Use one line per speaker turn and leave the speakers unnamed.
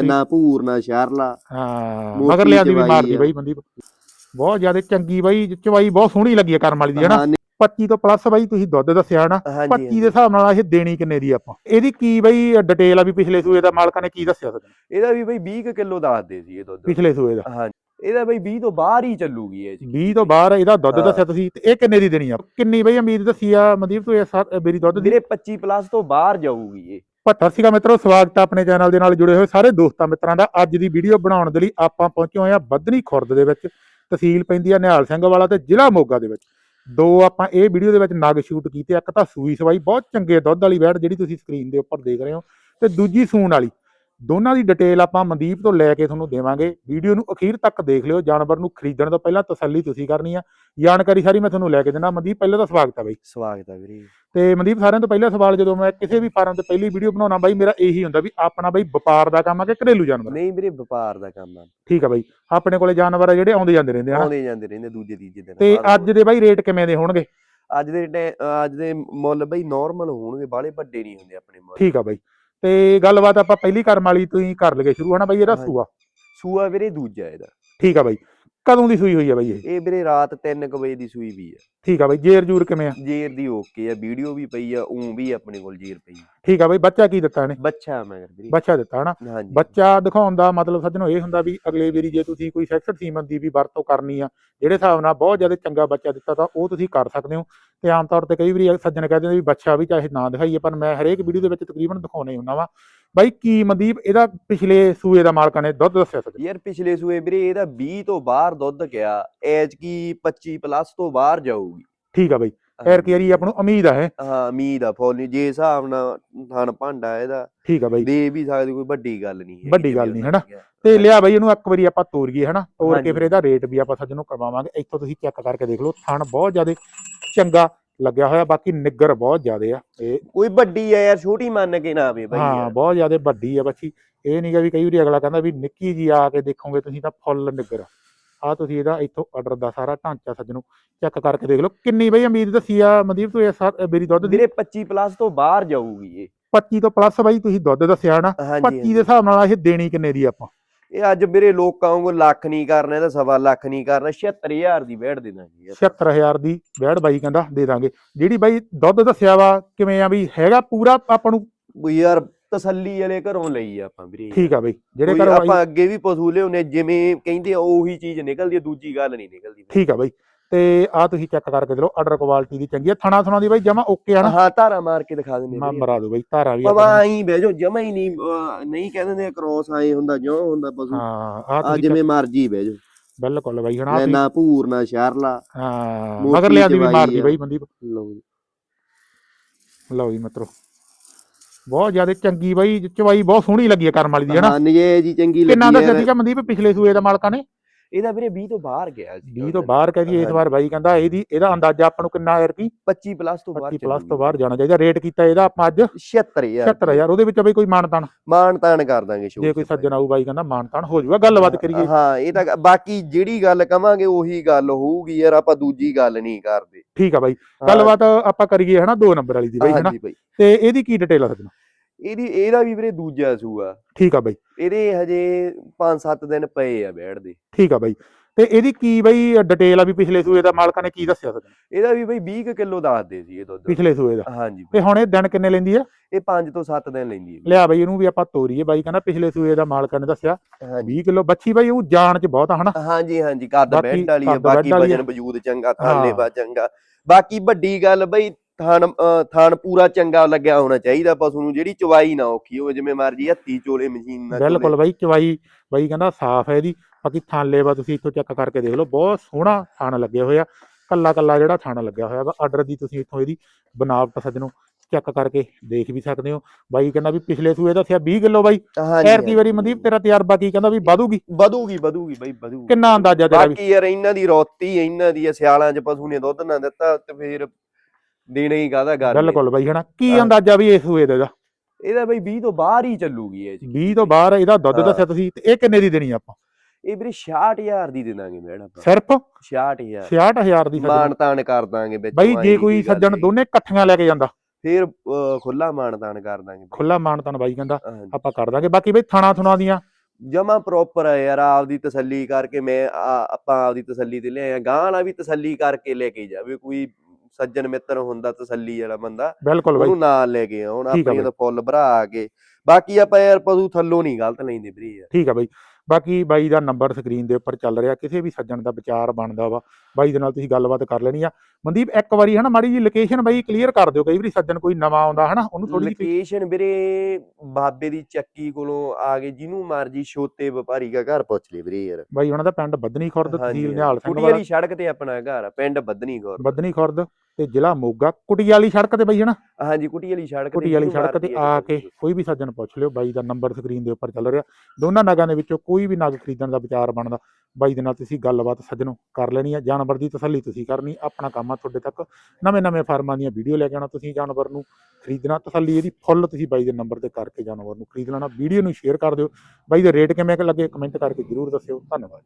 ਸੀ
ਨਾ ਭੂਰ ਨਾ ਸ਼ਹਿਰਲਾ
ਹਾਂ ਮਗਰ ਲਿਆਂਦੀ ਵੀ
ਚਵਾਈ
ਮਾਰਦੀ
ਆ।
ਬਾਈ ਮਨਦੀਪ। ਬਹੁਤ ਜ਼ਿਆਦਾ ਚੰਗੀ ਬਾਈ ਚਵਾਈ ਬਹੁਤ ਸੋਹਣੀ ਲੱਗੀ ਆ ਕਰਮ ਵਾਲੀ ਦੀ ਹਨਾ?
ਹਾਂ,
25 ਤੋਂ ਪਲੱਸ ਬਾਈ ਤੁਸੀਂ ਦੁੱਧ ਦੱਸਿਆ ਹਨਾ?
ਹਾਂਜੀ
25 ਦੇ ਹਿਸਾਬ ਨਾਲ ਇਹ ਦੇਣੀ ਕਿੰਨੇ ਦੀ ਆਪਾਂ? ਇਹਦੀ ਕੀ ਬਈ ਡਿਟੇਲ ਆ ਵੀ ਪਿਛਲੇ ਸੂਏ ਦਾ ਮਾਲਕਾਂ ਨੇ ਕੀ ਦੱਸਿਆ ਸੀ
ਇਹਦਾ ਵੀ ਬਈ 20 ਕਿਲੋ ਦੱਸਦੇ ਸੀ ਇਹ ਦੁੱਧ।
ਪਿਛਲੇ ਸੂਏ ਦਾ।
ਹਾਂਜੀ ਇਹਦਾ ਬਈ 20 ਤੋਂ ਬਾਹਰ ਹੀ ਚੱਲੂਗੀ ਇਹ
20 ਤੋਂ ਬਾਹਰ ਇਹਦਾ ਦੁੱਧ
ਹਾਂ।
ਦੱਸਿਆ ਤੁਸੀਂ ਤੇ ਇਹ ਕਿੰਨੇ ਦੀ ਦੇਣੀ ਆ? ਕਿੰਨੀ ਬਈ ਉਮੀਦ ਦੱਸੀ ਆ ਮਨਦੀਪ ਤੂੰ ਇਹ ਸਾ- ਮੇਰੀ ਦੁੱਧ ਦੀ?
ਵੀਰੇ 25 ਪਲੱਸ ਤੋਂ ਬਾਹਰ ਜਾਊਗੀ ਇਹ।
ਸਤਿ ਸ਼੍ਰੀ ਅਕਾਲ ਮਿੱਤਰੋ, ਸਵਾਗਤ ਹੈ ਆਪਣੇ ਚੈਨਲ ਦੇ ਨਾਲ ਜੁੜੇ ਹੋਏ ਸਾਰੇ ਦੋਸਤਾਂ ਮਿੱਤਰਾਂ ਦਾ। ਅੱਜ ਦੀ ਵੀਡੀਓ ਬਣਾਉਣ ਦੇ ਲਈ ਆਪਾਂ ਪਹੁੰਚੇ ਹੋਏ ਆ ਬੱਧਨੀ ਖੁਰਦ ਦੇ ਵਿੱਚ। ਤਹਿਸੀਲ ਪੈਂਦੀ ਆ ਨਿਹਾਲ ਸਿੰਘ ਵਾਲਾ ਤੇ ਜ਼ਿਲ੍ਹਾ ਮੋਗਾ ਦੇ ਵਿੱਚ। ਦੋ ਆਪਾਂ ਇਹ ਵੀਡੀਓ ਦੇ ਵਿੱਚ ਨਗ ਸ਼ੂਟ ਕੀਤੇ ਇੱਕ ਤਾਂ ਸੂਈ ਸਵਾਈ, ਬਹੁਤ ਚੰਗੇ ਦੁੱਧ ਵਾਲੀ ਵੈੜ ਜਿਹੜੀ ਤੁਸੀਂ ਸਕਰੀਨ ਦੇ ਉੱਪਰ ਦੇਖ ਰਹੇ ਹੋ। ਤੇ ਦੂਜੀ ਸੂਣ ਵਾਲੀ। ਦੋਨਾਂ ਦੀ ਡਿਟੇਲ ਆਪਾਂ ਮਨਦੀਪ ਤੋਂ ਲੈ ਕੇ ਤੁਹਾਨੂੰ ਦੇਵਾਂਗੇ। ਵੀਡੀਓ ਨੂੰ ਅਖੀਰ ਤੱਕ ਦੇਖ ਲਿਓ ਜਾਨਵਰ ਨੂੰ ਖਰੀਦਣ ਤੋਂ ਪਹਿਲਾਂ ਤਸੱਲੀ ਤੁਸੀਂ ਕਰਨੀ ਆ। ਜਾਣਕਾਰੀ ਸਾਰੀ ਮੈਂ ਤੁਹਾਨੂੰ ਲੈ ਕੇ ਦੇਣਾ ਮਨਦੀਪ ਪਹਿਲਾਂ ਤਾਂ ਸਵਾਗਤ ਹੈ ਬਾਈ।
ਸਵਾਗਤ ਹੈ ਵੀਰੇ।
ਤੇ ਮਨਦੀਪ ਸਾਰਿਆਂ ਤੋਂ ਪਹਿਲਾ ਸਵਾਲ ਜਦੋਂ ਮੈਂ ਕਿਸੇ ਵੀ ਫਾਰਮ ਤੇ ਪਹਿਲੀ ਵੀਡੀਓ ਬਣਾਉਣਾ ਬਾਈ ਮੇਰਾ ਇਹੀ ਹੁੰਦਾ ਵੀ ਆਪਣਾ ਬਾਈ ਵਪਾਰ ਦਾ ਕੰਮ ਆ ਕਿ ਘਰੇਲੂ ਜਾਨਵਰ?
ਨਹੀਂ ਵੀਰੇ ਵਪਾਰ ਦਾ ਕੰਮ ਆ।
ਠੀਕ ਆ ਬਾਈ। ਆਪਣੇ ਕੋਲੇ ਜਾਨਵਰ ਆ ਜਿਹੜੇ ਆਉਂਦੇ ਜਾਂਦੇ ਰਹਿੰਦੇ ਹਨ?
ਆਉਂਦੇ ਜਾਂਦੇ ਰਹਿੰਦੇ ਦੂਜੇ ਤੀਜੇ ਦਿਨ।
ਤੇ ਅੱਜ ਦੇ ਬਾਈ ਰੇਟ ਕਿਵੇਂ ਦੇ ਹੋਣਗੇ?
ਅੱਜ ਦੇ ਅੱਜ ਦੇ ਮੁੱਲ ਬਈ ਨਾਰਮਲ ਹੋਣਗੇ ਬਾਲੇ ਵੱਡੇ ਨਹੀਂ ਹੁੰਦੇ ਆਪਣੇ ਮੁੱਲ।
ਠੀਕ ਆ ਬਾਈ। ਤੇ ਗੱਲਬਾਤ ਆਪਾਂ ਪਹਿਲੀ ਕਰਮ ਵਾਲੀ ਤੋਂ ਹੀ ਕਰ ਲਗੇ ਸ਼ੁਰੂ ਹਨਾ ਬਾਈ ਇਹਦਾ
ਹਾਂਜੀ।
ਸੂਆ?
ਸੂਆ ਵੀਰੇ ਦੂਜਾ ਇਹਦਾ।
ਠੀਕ ਆ ਬਾਈ। ਕਦੋਂ ਦੀ ਸੂਈ ਹੋਈ ਆ ਬਾਈ ਇਹ?
ਇਹ ਵੀਰੇ ਰਾਤ 3 ਵਜੇ ਦੀ ਸੂਈ ਵੀ ਆ।
ਠੀਕ ਆ ਬਾਈ ਜੇਰ ਜੂਰ ਕਿਵੇਂ ਆ?
ਜੇਰ ਦੀ ਓਕੇ ਆ ਵੀਡੀਓ ਵੀ ਪਈ ਆ ਉਂ ਵੀ ਆਪਣੇ ਕੋਲ ਜੇਰ ਪਈ ਆ।
ਠੀਕ ਆ ਬਾਈ ਬੱਚਾ ਕੀ ਦਿੱਤਾ ਇਹਨੇ?
ਬੱਚਾ ਮਗਰ ਵੀਰੇ।
ਬੱਚਾ ਦਿੱਤਾ ਹਨਾ?
ਹਾਂਜੀ।
ਬੱਚਾ ਦਿਖਾਉਣ ਦਾ ਮਤਲਬ ਸੱਜਣੋ ਇਹ ਹੁੰਦਾ ਵੀ ਅਗਲੇ ਵਾਰੀ ਜੇ ਤੁਸੀਂ ਕੋਈ ਸੈਕਸਡ ਸੀਮਨ ਦੀ ਵੀ ਵਰਤੋਂ ਕਰਨੀ ਆ ਜਿਹੜੇ ਹਿਸਾਬ ਨਾਲ ਬਹੁਤ ਜ਼ਿਆਦਾ ਚੰਗਾ ਬੱਚਾ ਦਿੱਤਾ ਤਾਂ ਉਹ ਤੁਸੀਂ ਕਰ ਸਕਦੇ ਹੋ। ਤੇ ਆਮ ਤੌਰ ਤੇ ਕਈ ਵਾਰੀ ਸੱਜਣ ਕਹਿੰਦੇ ਨੇ ਵੀ ਬੱਚਾ ਵੀ ਚਾਹੇ ਨਾ ਦਿਖਾਈਏ ਪਰ ਮੈਂ ਹਰੇਕ ਵੀਡੀਓ ਦੇ ਵਿੱਚ ਤਕਰੀਬਨ ਦਿਖਾਉਣੇ ਹੁੰਦਾ ਵਾ। ਬਾਈ ਕੀ ਮਨਦੀਪ ਇਹਦਾ ਪਿਛਲੇ ਸੂਏ ਦਾ ਮਾਲਕਾਂ ਨੇ ਦੁੱਧ ਦੱਸਿਆ ਸੀ
ਯਾਰ ਪਿਛਲੇ ਸੂਏ ਵੀਰੇ ਇਹਦਾ 20 ਤੋਂ ਬਾਹਰ ਦੁੱਧ ਗਿਆ ਐਜ ਕੀ 25 ਪਲੱਸ ਤੋਂ ਬਾਹਰ ਜਾਊਗੀ।
ਠੀਕ ਆ ਬਾਈ। ਖੈਰ ਕੀ ਯਾਰੀ ਆਪਾਂ ਨੂੰ ਉਮੀਦ ਆ ਹੈ
ਹਾਂ ਉਮੀਦ ਆ ਫੁੱਲ ਜੇ ਹਿਸਾਬ ਨਾਲ ਥਣ ਭਾਂਡਾ ਇਹਦਾ
ਠੀਕ ਆ ਬਾਈ।
ਦੇ ਵੀ ਸਕਦੀ ਕੋਈ ਵੱਡੀ ਗੱਲ ਨਹੀਂ ਹੈਗੀ
ਵੱਡੀ ਗੱਲ ਨਹੀਂ, ਹਨਾ? ਤੇ ਲਿਆ ਬਾਈ ਇਹਨੂੰ ਇੱਕ ਵਾਰੀ ਆਪਾਂ ਤੋਰੀਏ ਹਨਾ? ਤੋਰ ਕੇ। ਫਿਰ ਇਹਦਾ ਰੇਟ ਵੀ ਆਪਾਂ ਸੱਜਣ ਨੂੰ ਕਰਵਾਵਾਂਗੇ। ਇੱਥੋਂ ਤੁਸੀਂ ਚੈੱਕ ਕਰਕੇ ਦੇਖ ਲਓ ਥਣ ਬਹੁਤ ਜ਼ਿਆਦਾ ਚੰਗਾ ਲੱਗਿਆ ਹੋਇਆ ਬਾਕੀ ਨਿੱਗਰ ਬਹੁਤ ਜ਼ਿਆਦਾ ਆ। ਇਹ
ਕੋਈ ਵੱਡੀ ਆ ਯਾਰ ਛੋਟੀ ਮੰਨ ਕੇ ਨਾ ਆਵੇ ਬਾਈ
ਹਾਂ
ਯਾਰ।
ਬਹੁਤ ਜ਼ਿਆਦਾ ਵੱਡੀ ਆ। ਬੱਚੀ ਇਹ ਨਹੀਂਗਾ ਵੀ ਕਈ ਵਾਰੀ ਅਗਲਾ ਕਹਿੰਦਾ ਵੀ ਨਿੱਕੀ ਜੀ ਆ ਕੇ ਦੇਖੋਗੇ ਤੁਸੀਂ ਤਾਂ ਫੁੱਲ ਨਿੱਗਰ ਆ। ਤੁਸੀਂ ਇਹਦਾ ਇੱਥੋਂ ਆਰਡਰ ਦਾ ਸਾਰਾ ਢਾਂਚਾ ਸੱਜਣੋ ਚੈੱਕ ਕਰਕੇ ਦੇਖ ਲਓ। ਕਿੰਨੀ ਬਈ ਉਮੀਦ ਦੱਸੀ ਆ ਮਨਦੀਪ ਤੂੰ ਇਹ ਸਾ- ਮੇਰੀ ਦੁੱਧ ਦੀ?
ਵੀਰੇ 25 ਪਲੱਸ ਤੋਂ ਬਾਹਰ ਜਾਊਗੀ ਇਹ।
25 ਤੋਂ ਪਲੱਸ ਬਾਈ ਤੁਸੀਂ ਦੁੱਧ ਦੱਸਿਆ ਨਾ।
ਹਾਂਜੀ
25 ਦੇ ਹਿਸਾਬ ਨਾਲ ਇਹ ਦੇਣੀ ਕਿੰਨੇ ਦੀ ਆਪਾਂ?
ਇਹ ਅੱਜ ਮੇਰੇ ਲੋਕਾਂ ਵਾਂਗੂ ਲੱਖ ਨਹੀਂ ਕਰਨਾ ਇਹਦਾ ਸਵਾ ਲੱਖ ਨਹੀਂ ਕਰਨਾ 76000 ਦੀ ਵੇੜ ਦੇ ਦਾਂਗੇ ਯਾਰ।
76000 ਦੀ ਵੈੜ ਬਾਈ ਕਹਿੰਦਾ ਦੇ ਦਾਂਗੇ। ਜਿਹੜੀ ਬਾਈ ਦੁੱਧ ਦੱਸਿਆ ਵਾ ਕਿਵੇਂ ਆ ਵੀ ਹੈਗਾ ਪੂਰਾ ਆਪਾਂ ਨੂੰ?
ਵੀ ਯਾਰ ਤਸੱਲੀ ਵਾਲੇ ਘਰੋਂ ਲਈ ਆਪਾਂ ਵੀਰੇ।
ਠੀਕ ਆ ਬਾਈ ਜਿਹੜੇ ਘਰੋਂ
ਆਪਾਂ ਅੱਗੇ ਵੀ ਪਸ਼ੂ ਲਿਆਉਨੇ ਜਿਵੇਂ ਕਹਿੰਦੇ ਆ ਉਹੀ ਚੀਜ਼ ਨਿਕਲਦੀ ਦੂਜੀ ਗੱਲ ਨਹੀਂ ਨਿਕਲਦੀ।
ਠੀਕ ਆ ਬਾਈ। ਤੇ ਆ ਤੁਸੀਂ ਚੈੱਕ ਕਰਕੇ ਦੇ ਲਓ ਆਰਡਰ ਕੁਆਲਿਟੀ ਦੀ ਚੰਗੀ ਆ। ਥਣਾ ਥਣਾ ਦੀ ਬਾਈ ਜਮਾ ਓਕੇ ਆ ਨਾ?
ਹਾਂ ਧਾਰਾ ਮਾਰ ਕੇ ਦਿਖਾ ਦਿੰਦੇ
ਮੈਂ। ਮਰਾ ਦੋ ਬਾਈ ਧਾਰਾ ਵੀ ਨੂੰ-
ਆਈ ਬਹਿ ਜਾਓ ਜਮਾ ਹੀ ਨਹੀਂ ਨਹੀਂ ਕਹਿੰਦੇ ਨੇ ਕ੍ਰੋਸ ਆਏ ਹੁੰਦਾ ਜਿਉਂ ਹੁੰਦਾ ਪਸ਼ੂ।
ਹਾਂ ਆ
ਜਿਵੇਂ ਮਰਜ਼ੀ ਬਹਿ ਜਾਓ।
ਬਿਲਕੁਲ ਬਾਈ ਹਣਾ
ਨਾ ਨਾ ਭੂਰ ਨਾ ਸ਼ਹਿਰਲਾ
ਹਾਂ ਮਗਰ ਲਿਆਂਦੀ ਵੀ
ਚਵਾਈ
ਮਾਰਦੀ। ਬਾਈ ਮਨਦੀਪ।
ਲਓ ਜੀ।
ਲਓ ਜੀ ਮਿੱਤਰੋ। ਬਹੁਤ ਜ਼ਿਆਦਾ ਚੰਗੀ ਬਾਈ ਚਵਾਈ ਬਹੁਤ ਸੋਹਣੀ ਲੱਗੀ ਆ ਕਰਮ ਵਾਲੀ ਦੀ ਹਨਾ
ਹਾਂ ਜੀ ਚੰਗੀ
ਕਿੰਨਾ
ਲੱਗੀ
ਦੱਸਿਆ
ਯਾਰ।
ਸੀਗਾ ਮਨਦੀਪ ਪਿਛਲੇ ਸੂਏ ਦਾ ਮਾਲਕਾਂ ਨੇ?
ਇਹਦਾ ਵੀਰੇ 20 ਤੋਂ ਬਾਹਰ ਗਿਆ ਸੀ
20 ਤੋਂ ਬਾਹਰ ਕਹਿ ਜੀ ਇਸ ਵਾਰ ਬਾਈ ਕਹਿੰਦਾ ਇਹਦੀ ਇਹਦਾ ਅੰਦਾਜ਼ਾ ਆਪਾਂ ਨੂੰ ਕਿੰਨਾ ਆਇਆ ਕੀ
25 ਪਲੱਸ ਤੋਂ ਬਾਹਰ
25 ਪਲੱਸ ਤੋਂ ਬਾਹਰ ਜਾਣਾ ਚਾਹੀਦਾ ਰੇਟ ਕੀਤਾ ਇਹਦਾ ਆਪਾਂ ਅੱਜ?
76000
76000 ਉਹਦੇ ਵਿੱਚ ਬਈ ਕੋਈ ਮਾਨਤਾਨ
ਮਾਨ ਤਾਨ ਕਰ ਦਾਂਗੇ ਸ਼ੋਅ
ਜੇ ਕੋਈ ਸੱਜਣ ਆਊ ਬਾਈ ਕਹਿੰਦਾ ਮਾਨਤਾਨ ਹੋ ਜਾਊਗਾ ਗੱਲਬਾਤ ਕਰੀਏ।
ਹਾਂ ਇਹ ਤਾਂ ਬਾਕੀ ਜਿਹੜੀ ਗੱਲ ਕਵਾਂਗੇ ਉਹੀ ਗੱਲ ਹੋਊਗੀ ਯਾਰ ਆਪਾਂ ਦੂਜੀ ਗੱਲ ਨਹੀਂ ਕਰਦੇ।
ਠੀਕ ਆ ਬਾਈ ਗੱਲਬਾਤ ਆਪਾਂ ਕਰੀਏ ਹਨਾ 2 ਨੰਬਰ ਵਾਲੀ ਦੀ ਬਾਈ ਹਨਾ? ਤੇ ਇਹਦੀ ਕੀ ਡਿਟੇਲ ਆ ਸੱਜਣਾ?
ਇਹਦੀ ਇਹਦਾ ਵੀ ਵੀਰੇ ਦੂਜਾ ਸੂਆ
ਠੀਕ ਆ ਬਾਈ।
ਇਹਦੇ ਹਜੇ 5-7 ਦਿਨ ਪਏ ਆ ਬੈਠਦੇ
ਠੀਕ ਆ ਬਾਈ। ਤੇ ਇਹਦੀ ਕੀ ਬਈ ਡਿਟੇਲ ਆ ਵੀ ਪਿਛਲੇ ਸੂਏ ਦਾ ਮਾਲਕਾਂ ਨੇ ਕੀ ਦੱਸਿਆ ਸੱਜਣਾ
ਇਹਦਾ ਵੀ ਬਈ 20 ਕਿਲੋ ਦੱਸਦੇ ਸੀ ਇਹ ਦੁੱਧ।
ਪਿਛਲੇ ਸੂਏ ਦਾ।
ਹਾਂਜੀ
ਤੇ ਹੁਣ ਇਹ ਦਿਨ ਕਿੰਨੇ ਲੈਂਦੀ ਆ?
ਇਹ 5 ਤੋਂ 7 ਦਿਨ ਲੈਂਦੀ ਹੈ।
ਲਿਆ ਬਾਈ ਇਹਨੂੰ ਵੀ ਆਪਾਂ ਤੋਰੀਏ। ਬਾਈ ਕਹਿੰਦਾ ਪਿਛਲੇ ਸੂਏ ਦਾ ਮਾਲਕਾਂ ਨੇ ਦੱਸਿਆ
ਹਾਂਜੀ।
20 ਕਿਲੋ। ਬੱਚੀ ਬਾਈ ਉਹ ਜਾਨ ਚ ਬਹੁਤ ਆ ਹਨਾ?
ਹਾਂਜੀ ਹਾਂਜੀ। ਕੱਦ ਬੈੱਡ ਵਾਲੀ
ਕੱਦ
ਬਾਕੀ ਵਜਨ
ਆ।
ਵਜੂਦ ਚੰਗਾ। ਥਾਲੇ ਬਾ ਚੰਗਾ। ਬਾਕੀ ਵੱਡੀ ਗੱਲ ਬਈ ਥਾਨ ਥਾਨ ਪੂਰਾ ਚੰਗਾ ਲੱਗਿਆ ਹੋਣਾ ਚਾਹੀਦਾ ਪਸ਼ੂ ਨੂੰ ਜਿਹੜੀ ਚਵਾਈ ਨਾ ਔਖੀ ਹੋਵੇ ਜਿਵੇਂ ਮਰਜ਼ੀ ਹੱਥੀ ਚੋਲੇ ਮਸ਼ੀਨ ਨਾਲ
ਬਿਲਕੁਲ ਬਾਈ ਚਵਾਈ ਬਾਈ ਕਹਿੰਦਾ ਸਾਫ਼ ਹੈ ਇਹਦੀ। ਬਾਕੀ ਥਾਲੇ ਵਾ ਤੁਸੀਂ ਇੱਥੋਂ ਚੈੱਕ ਕਰਕੇ ਦੇਖ ਲਓ ਬਹੁਤ ਸੋਹਣਾ ਥਾਣ ਲੱਗਿਆ ਹੋਇਆ। ਕੱਲਾ ਕੱਲਾ ਜਿਹੜਾ ਥਾਣਾ ਲੱਗਿਆ ਹੋਇਆ ਵਾ ਆਰਡਰ ਦੀ ਤੁਸੀਂ ਇੱਥੋਂ ਇਹਦੀ ਬਨਾਵਟ ਸੱਜਣੋ ਚੈੱਕ ਕਰਕੇ ਦੇਖ ਵੀ ਸਕਦੇ ਹੋ। ਬਾਈ ਕਹਿੰਦਾ ਵੀ ਪਿਛਲੇ ਸੂਏ ਦੱਸਿਆ 20 ਕਿਲੋ ਬਾਈ। ਖੈਰ ਕੀ ਵਾਰੀ ਮਨਦੀਪ ਤੇਰਾ ਤਜਰਬਾ ਕੀ ਕਹਿੰਦਾ ਵੀ ਵਧੂਗੀ?
ਵਧੂਗੀ ਵਧੂਗੀ ਬਈ ਵਧੂਗੀ।
ਕਿੰਨਾ ਅੰਦਾਜ਼ਾ ਤੇਰਾ ਵੀ?
ਬਾਕੀ ਯਾਰ ਇਹਨਾਂ ਦੀ ਰੋਤੀ ਇਹਨਾਂ ਦੀ ਸਿਆਲਾਂ 'ਚ ਪਸ਼ੂ ਨੇ ਦੁੱਧ ਨਾ ਦਿੱਤਾ ਤੇ ਫੇਰ ਦੇਣਾ ਹੀ ਕਾਹਦਾ ਗੱਲ ਹੈ।
ਬਿਲਕੁਲ ਬਾਈ ਹਨਾ ਕੀ
ਹਾਂ।
ਅੰਦਾਜ਼ਾ ਵੀ ਇਸ ਸੂਏ ਦਾ ਇਹਦਾ?
ਇਹਦਾ ਬਈ 20 ਤੋਂ ਬਾਹਰ ਹੀ ਚੱਲੂਗੀ ਇਹ 'ਚ।
20 ਤੋਂ ਬਾਹਰ ਇਹਦਾ ਦੁੱਧ
ਹਾਂ।
ਦੱਸਿਆ ਤੁਸੀਂ ਤੇ ਇਹ ਕਿੰਨੇ ਦੀ ਦੇਣੀ ਆਪਾਂ
ਇਹ ਵੀਰੇ 66000 ਦੀ ਦੇ ਦਾਂਗੇ ਮੈਡਮ ਆਪਾਂ
ਸਿਰਫ
66000
66000 ਦੀ ਸੱਜਣੋ।
ਮਾਨ ਤਾਨ ਕਰ ਦਾਂਗੇ ਵਿੱਚ
ਬਾਈ ਜੇ ਕੋਈ ਸੱਜਣ। ਦੋਨੇ ਇਕੱਠੀਆਂ ਲੈ ਕੇ ਜਾਂਦਾ
ਫੇਰ ਖੁੱਲਾ ਮਾਨ ਤਾਨ ਕਰ ਦਾਂਗੇ
ਖੁੱਲਾ ਮਾਨਤਨ ਬਾਈ ਕਹਿੰਦਾ। ਆਪਾਂ ਕਰ ਦਾਂਗੇ ਬਾਕੀ ਬਈ ਥਾਣਾ ਥੁਣਾ ਦੀਆਂ
ਜਮਾ ਪ੍ਰੋਪਰ ਹੈ ਯਾਰ ਆਪਦੀ ਤਸੱਲੀ ਕਰਕੇ ਮੈਂ ਆ- ਆਪਾਂ ਆਪਦੀ ਤਸੱਲੀ ਤੇ ਲਿਆਏ ਆ ਗਾਂ ਵਾਲਾ ਵੀ ਤਸੱਲੀ ਕਰਕੇ ਲੈ ਕੇ ਜਾਵੇ ਕੋਈ ਸੱਜਣ ਮਿੱਤਰ ਹੁੰਦਾ ਤਸੱਲੀ ਵਾਲਾ ਬੰਦਾ
ਬਿਲਕੁਲ ਬਾਈ।
ਉਹਨੂੰ ਨਾਲ ਲੈ ਕੇ ਆਉਣ ਆਪਣੀਆਂ। ਤਾਂ ਫੁੱਲ ਭਰਾ ਕੇ। ਬਾਕੀ ਆਪਾਂ ਯਾਰ ਪਸ਼ੂ ਥੱਲੋਂ ਨਹੀਂ ਗਲਤ ਲੈਂਦੇ ਵੀਰੇ ਯਾਰ।
ਠੀਕ ਆ ਬਾਈ। ਬਾਕੀ ਬਾਈ ਦਾ ਨੰਬਰ ਸਕਰੀਨ ਦੇ ਉੱਪਰ ਚੱਲ ਰਿਹਾ ਕਿਸੇ ਵੀ ਸੱਜਣ ਦਾ ਵਿਚਾਰ ਬਣਦਾ ਵਾ ਬਾਈ ਦੇ ਨਾਲ ਤੁਸੀਂ ਗੱਲਬਾਤ ਕਰ ਲੈਣੀ ਆ। ਮਨਦੀਪ ਇੱਕ ਵਾਰੀ ਹਨਾ ਮਾੜੀ ਜੀ ਲੋਕੇਸ਼ਨ ਬਾਈ ਕਲੀਅਰ ਕਰ ਦਿਓ ਕਈ ਵਾਰੀ ਸੱਜਣ ਕੋਈ ਨਵਾਂ ਆਉਂਦਾ ਹਨਾ ਉਹਨੂੰ ਥੋੜੀ
ਲੋਕੇਸ਼ਨ ਵੀਰੇ ਬਾਬੇ ਦੀ ਚੱਕੀ ਕੋਲੋਂ ਆ ਕੇ ਜਿਹਨੂੰ ਮਰਜ਼ੀ ਛੋਟੇ ਵਪਾਰੀ ਦਾ ਘਰ ਪੁੱਛ ਲਈ ਵੀਰੇ ਯਾਰ।
ਬਾਈ ਉਹਨਾਂ ਦਾ ਪਿੰਡ ਬੱਦਨੀ ਖੁਰਦ ਤਹਿਸੀਲ ਨਿਹਾਲ ਸਿੰਘ ਵਾਲਾ
ਵਾਲੀ। ਸੜਕ ਤੇ ਆਪਣਾ ਘਰ ਆ ਪਿੰਡ ਬੱਦਨੀ ਗੌਰ
ਬੱਦਨੀ ਖੁਰਦ ਤੇ ਜ਼ਿਲ੍ਹਾ ਮੋਗਾ ਕੁਟੀ ਵਾਲੀ ਸੜਕ ਤੇ ਬਾਈ ਹਨਾ?
ਹਾਂਜੀ ਕੁਟੀ ਵਾਲੀ ਸੜਕ ਤੇ
ਕੁਟੀ ਵਾਲੀ
ਜਿਹਨੂੰ
ਸੜਕ ਤੇ ਆ ਕੇ। ਕੋਈ ਵੀ ਸੱਜਣ ਪੁੱਛ ਲਿਓ ਬਾਈ ਦਾ ਨੰਬਰ ਸਕਰੀਨ ਦੇ ਉੱਪਰ ਚੱਲ ਰਿਹਾ। ਦੋਨਾਂ ਨਗਾਂ ਦੇ ਵਿੱਚੋਂ ਕੋਈ ਵੀ ਨਗ ਖਰੀਦਣ ਦਾ ਵਿਚਾਰ ਬਣਦਾ, ਬਾਈ ਦੇ ਨਾਲ ਤੁਸੀਂ ਗੱਲਬਾਤ ਸੱਜਣੋ ਕਰ ਲੈਣੀ ਹੈ ਜਾਨਵਰ ਦੀ ਤਸੱਲੀ ਤੁਸੀਂ ਕਰਨੀ, ਆਪਣਾ ਕੰਮ ਆ ਤੁਹਾਡੇ ਤੱਕ। ਨਵੇਂ ਨਵੇਂ ਫਾਰਮਾਂ ਦੀਆਂ ਵੀਡੀਓ ਲੈ ਕੇ ਆਉਣਾ ਤੁਸੀਂ ਜਾਨਵਰ ਨੂੰ, ਖਰੀਦਣਾ ਤਸੱਲੀ ਇਹਦੀ, ਫੁੱਲ ਤੁਸੀਂ ਬਾਈ ਦੇ ਨੰਬਰ ਤੇ ਕਰਕੇ ਜਾਨਵਰ ਨੂੰ ਖਰੀਦ ਲੈਣਾ, ਵੀਡੀਓ ਨੂੰ ਸ਼ੇਅਰ ਕਰ ਦਿਓ। ਬਾਈ ਦੇ ਰੇਟ ਕਿਵੇਂ ਕੁ ਲੱਗੇ ਕਮੈਂਟ ਕਰਕੇ ਜਰੂਰ ਦੱਸਿਓ, ਧੰਨਵਾਦ।